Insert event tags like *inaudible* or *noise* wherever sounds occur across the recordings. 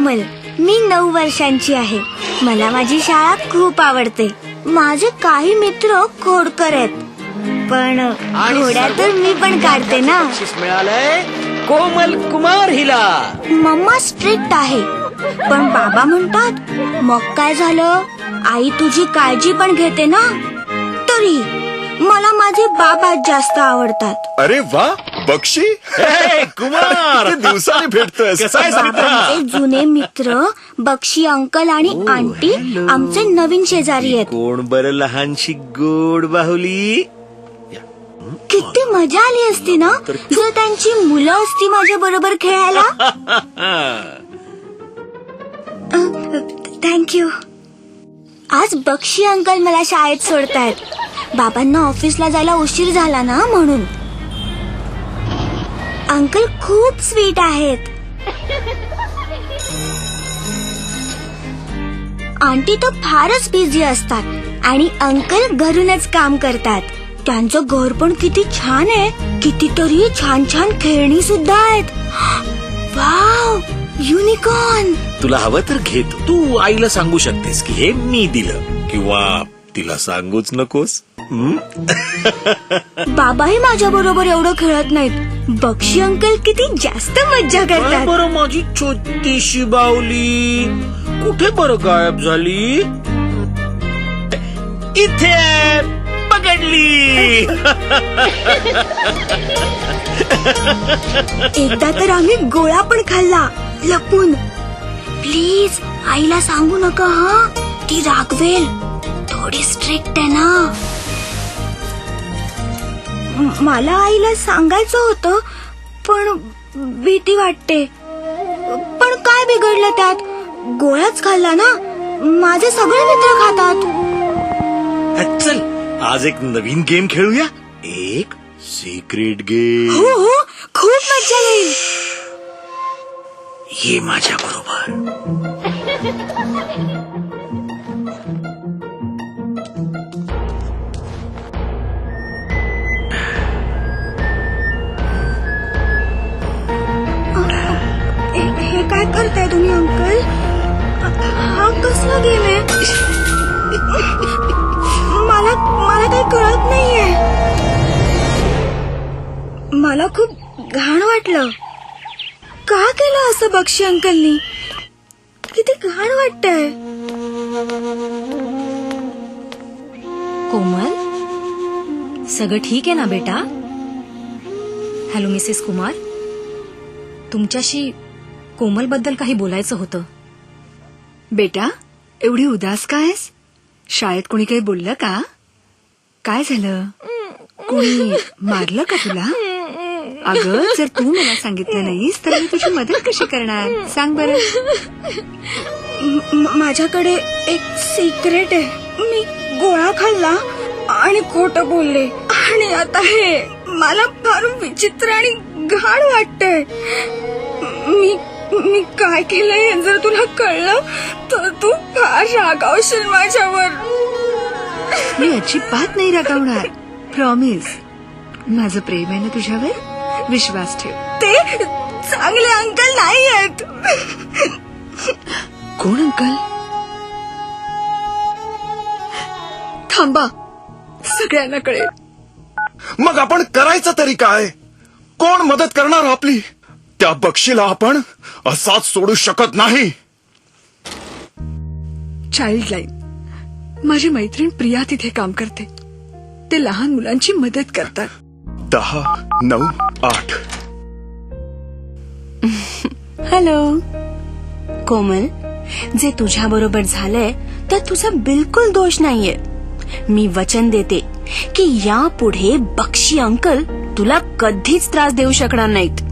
कोमल मी नऊ वर्षांची आहे. मला माझी शाळा खूप आवडते. माझे काही मित्र खोडकर आहेत. पण घोड्या तर मी पण काढते ना. मिळालंय कोमल कुमार हिला. मम्मा स्ट्रिक्ट आहे. पण बाबा म्हणतात मग काय झालं? आई तुझी काळजी पण घेते ना? तरी मला माझे बाबा जास्त आवडतात. अरे वा! बक्षी? हे, कुमार! *laughs* किती दिवसांनी भेटतोय. कसा आहेस मित्रा? बाबांचे जुने मित्र बक्षी अंकल आणि आंटी आमचे नवीन शेजारी आहेत. कोण बर लहानशी गोड बाहुली? किती मजा आली असती ना? जर त्यांची मुलं असती माझ्या बरोबर खेळायला. *laughs* थँक्यू आज बक्षी अंकल मला शाळेत सोडतायत. बाबांना ऑफिसला जायला उशीर झाला ना म्हणून. अंकल खूप स्वीट आहेत. आंटी तर फारच बिझी असतात आणि अंकल घरूनच काम करतात. त्यांचं घर पण किती छान आहे. कितीतरी छान छान खेळणी सुद्धा आहेत. वाव युनिकॉर्न तुला हवं तर घेत तू आईला सांगू शकतेस की हे मी दिलं किंवा तिला सांगूच नकोस. हं? बाबाही माझ्या बरोबर एवढं खेळत नाहीत. बक्षी अंकल किती जास्त मज्जा काय करतात. बरं माझी छोटीशी बावली? कुठे बरं गायब झाली? इथे आहे. पकडली. एकदा तर आम्ही गोळा पण खाल्ला. लपून. प्लीज आईला सांगू नका हा? ती रागवेल. थोडी स्ट्रिक्ट आहे ना? मला आईला सांगायचं होतं पण भीती वाटते. पण काय बिघडलं त्यात? गोळाच खाल्ला ना? माझे सगळे मित्र खातात. चल आज एक नवीन गेम खेळूया. एक सिक्रेट गेम हो हो खूप मजा येईल. ये माझ्या बरोबर *laughs* करताय तुम्ही अंकल। हा कसला गेम आहे मला मला काही कळत नाहीये मला खूप घाण वाटलं। का केलं असं बक्षी अंकलनी किती घाण वाटतय कोमल सगळं ठीक आहे ना बेटा? हॅलो मिसेस कुमार तुमच्याशी कोमलबद्दल काही बोलायचं होतं. बेटा एवढी उदास का आहेस? शाळेत कोणी काही बोललं का? काय झालं? कोणी मारलं का तुला? अगं जर तू मला सांगितलं नाहीस तर मी तुझी मदत कशी करणार? सांग बरं. माझ्याकडे एक सिक्रेट आहे. मी गोळा खाल्ला आणि खोट बोलले. आणि आता हे मला फार विचित्र आणि घाण वाटतंय. मी मी काय केलंय हे जर तुला कळलं तर तू फार रागावशील माझ्यावर. मी अजिबात नाही रागावणार. प्रॉमिस माझं प्रेम आहे ना तुझ्यावर? विश्वास ठेव. ते चांगले अंकल नाही आहेत कोण अंकल? थांबा. सगळ्यांना कळेल. मग आपण करायचं तरी काय? कोण मदत करणार आपली? त्या बक्षीला आपण असाच सोडू शकत नाही. चाइल्ड लाईन माझी मैत्रीण प्रिया तिथे काम करते. ते लहान मुलांची मदत करतात. दहा नऊ आठ. हॅलो. कोमल जे तुझ्या बरोबर झालंय तर तुझा बिलकुल दोष नाहीये. मी वचन देते की यापुढे बक्षी अंकल तुला कधीच त्रास देऊ शकणार नाहीत.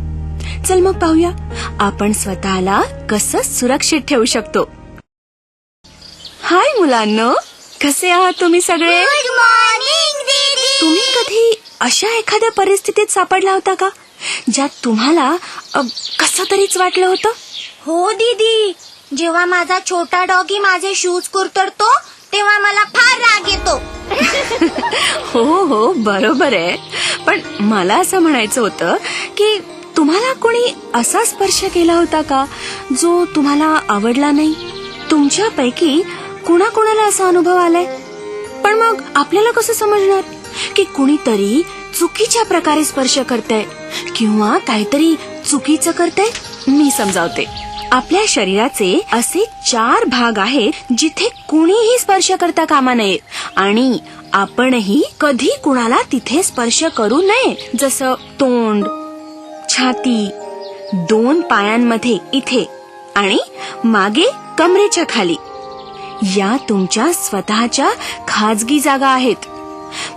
चल मग पाहूया. आपण स्वतःला कसं सुरक्षित ठेवू शकतो. हाय मुलांनो कसे आहात तुम्ही सगळे? तुम्ही कधी अशा एखाद्या परिस्थितीत सापडला होता का? ज्यात तुम्हाला कसं तरीच वाटलं होतं? हो दीदी जेव्हा माझा छोटा डॉगी माझे शूज कुरतडतो तेव्हा मला फार राग येतो. *laughs* हो हो बरोबर आहे. पण मला असं म्हणायचं होतं की तुम्हाला कोणी असा स्पर्श केला होता का जो तुम्हाला आवडला नाही? तुमच्यापैकी कुणाकुणाला असा अनुभव आलाय? पण मग आपल्याला कसं समजणार की कुणीतरी चुकीच्या प्रकारे स्पर्श करतय किंवा काहीतरी चुकीचं करतय? मी समजावते. आपल्या शरीराचे असे चार भाग आहेत जिथे कुणीही स्पर्श करता कामा नये आणि आपणही कधी कुणाला तिथे स्पर्श करू नये. जसं तोंड छाती. दोन पायांमध्ये इथे आणि मागे कमरेच्या खाली. या तुमच्या स्वतःच्या खाजगी जागा आहेत.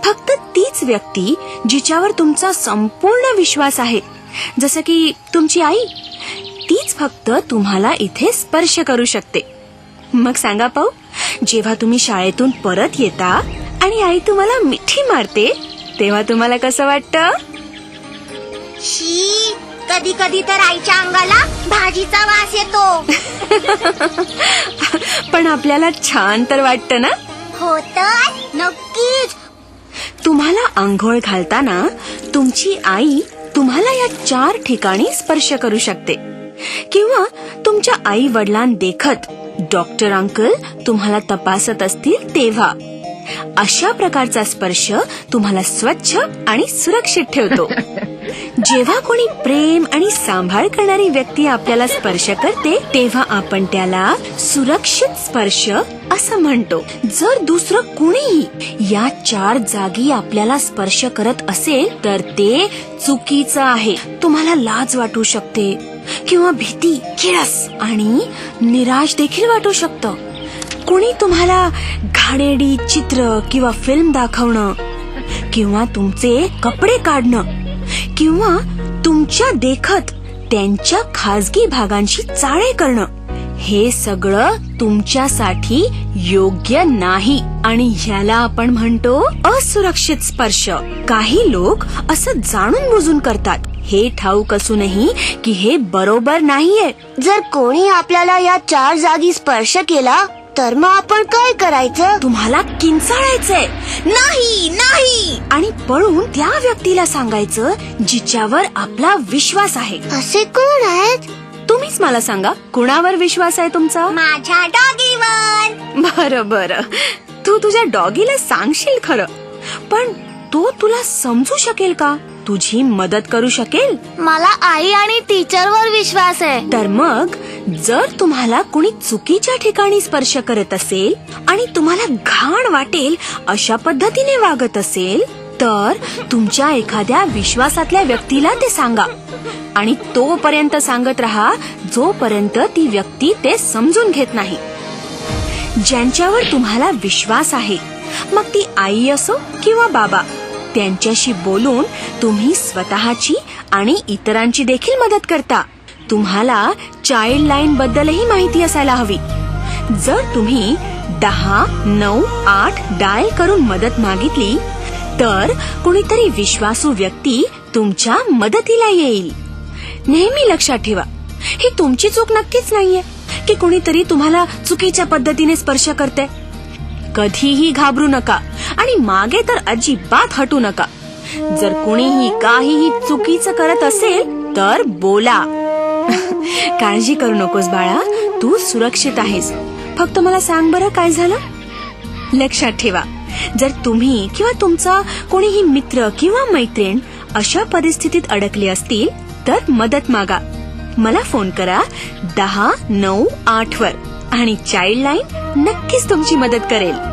फक्त तीच व्यक्ती जिच्यावर तुमचा संपूर्ण विश्वास आहे. जसं की तुमची आई तीच फक्त तुम्हाला इथे स्पर्श करू शकते. मग सांगा पाहू जेव्हा तुम्ही शाळेतून परत येता आणि आई तुम्हाला मिठी मारते तेव्हा तुम्हाला कसं वाटतं? शी कधी कधी तर आईच्या अंगाला भाजीचा वास येतो. *laughs* पण आपल्याला छान तर वाटतं ना? हो तर नक्कीच. तुम्हाला आंघोळ घालताना तुमची आई तुम्हाला या चार ठिकाणी स्पर्श करू शकते. किंवा तुमच्या आई वडिलां देखत डॉक्टर अंकल तुम्हाला तपासत असतील तेव्हा. अशा प्रकारचा स्पर्श तुम्हाला स्वच्छ आणि सुरक्षित ठेवतो. *laughs* जेव्हा कोणी प्रेम आणि सांभाळ करणारी व्यक्ती आपल्याला स्पर्श करते तेव्हा आपण त्याला सुरक्षित स्पर्श असं म्हणतो. जर दुसरं कुणीही या चार जागी आपल्याला स्पर्श करत असेल तर ते चुकीचं आहे. तुम्हाला लाज वाटू शकते किंवा भीती किळस आणि निराश देखील वाटू शकतं. कुणी तुम्हाला घाणेडी चित्र किंवा फिल्म दाखवणं किंवा तुमचे कपडे काढणं किंवा तुमच्या देखत त्यांच्या खाजगी भागांशी चाळे करणं. हे सगळं तुमच्यासाठी योग्य नाही. आणि ह्याला आपण म्हणतो असुरक्षित स्पर्श. काही लोक असं जाणून बुजून करतात. हे ठाऊक असूनही की हे बरोबर नाहीये. जर कोणी आपल्याला या चार जागी स्पर्श केला तर मग आपण काय करायचं? तुम्हाला किंचाळायचंय. नाही नाही! आणि पळून त्या व्यक्तीला सांगायचं जिच्यावर आपला विश्वास आहे. असे कोण आहेत? तुम्हीच मला सांगा कुणावर विश्वास आहे तुमचा? माझ्या डॉगीवर! बरं बरं. तू तुझ्या डॉगीला सांगशील खरं. पण तो तुला समजू शकेल का? तुझी मदत करू शकेल? मला आई आणि टीचरवर विश्वास आहे. तर मग जर तुम्हाला कुणी चुकीच्या ठिकाणी स्पर्श करत असेल आणि तुम्हाला घाण वाटेल अशा पद्धतीने वागत असेल तर तुमच्या एखाद्या विश्वासातल्या व्यक्तीला ते सांगा. आणि तोपर्यंत सांगत राहा जोपर्यंत ती व्यक्ती ते समजून घेत नाही. ज्यांच्यावर तुम्हाला विश्वास आहे मग ती आई असो किंवा बाबा त्यांच्याशी बोलून तुम्ही स्वतःची आणि इतरांची देखील मदत करता. तुम्हाला चाइल्ड लाईन बद्दलही माहिती असायला हवी. जर तुम्ही दहा नऊ आठ डायल करून मदत मागितली तर कुणीतरी विश्वासू व्यक्ती तुमच्या मदतीला येईल. नेहमी लक्षात ठेवा ही तुमची चूक नक्कीच नाहीये की कुणीतरी तुम्हाला चुकीच्या पद्धतीने स्पर्श करते कधीही घाबरू नका आणि मागे तर अजिबात हटू नका. जर कुणीही काहीही चुकीचं करत असेल तर बोला. *laughs* काळजी करू नकोस बाळा तू सुरक्षित आहेस. फक्त मला सांग बरं काय झालं? लक्षात ठेवा जर तुम्ही किंवा तुमचा कोणीही मित्र किंवा मैत्रीण अशा परिस्थितीत अडकले असतील तर मदत मागा. मला फोन करा दहा नऊ आठ वर आणि चाइल्ड लाईन नक्कीच तुमची मदत करेल.